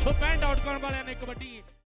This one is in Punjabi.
ਕਬੱਡੀ 365 ਡਾਟ ਕਾਮ ਵਾਲਿਆਂ ਨੇ ਕਬੱਡੀ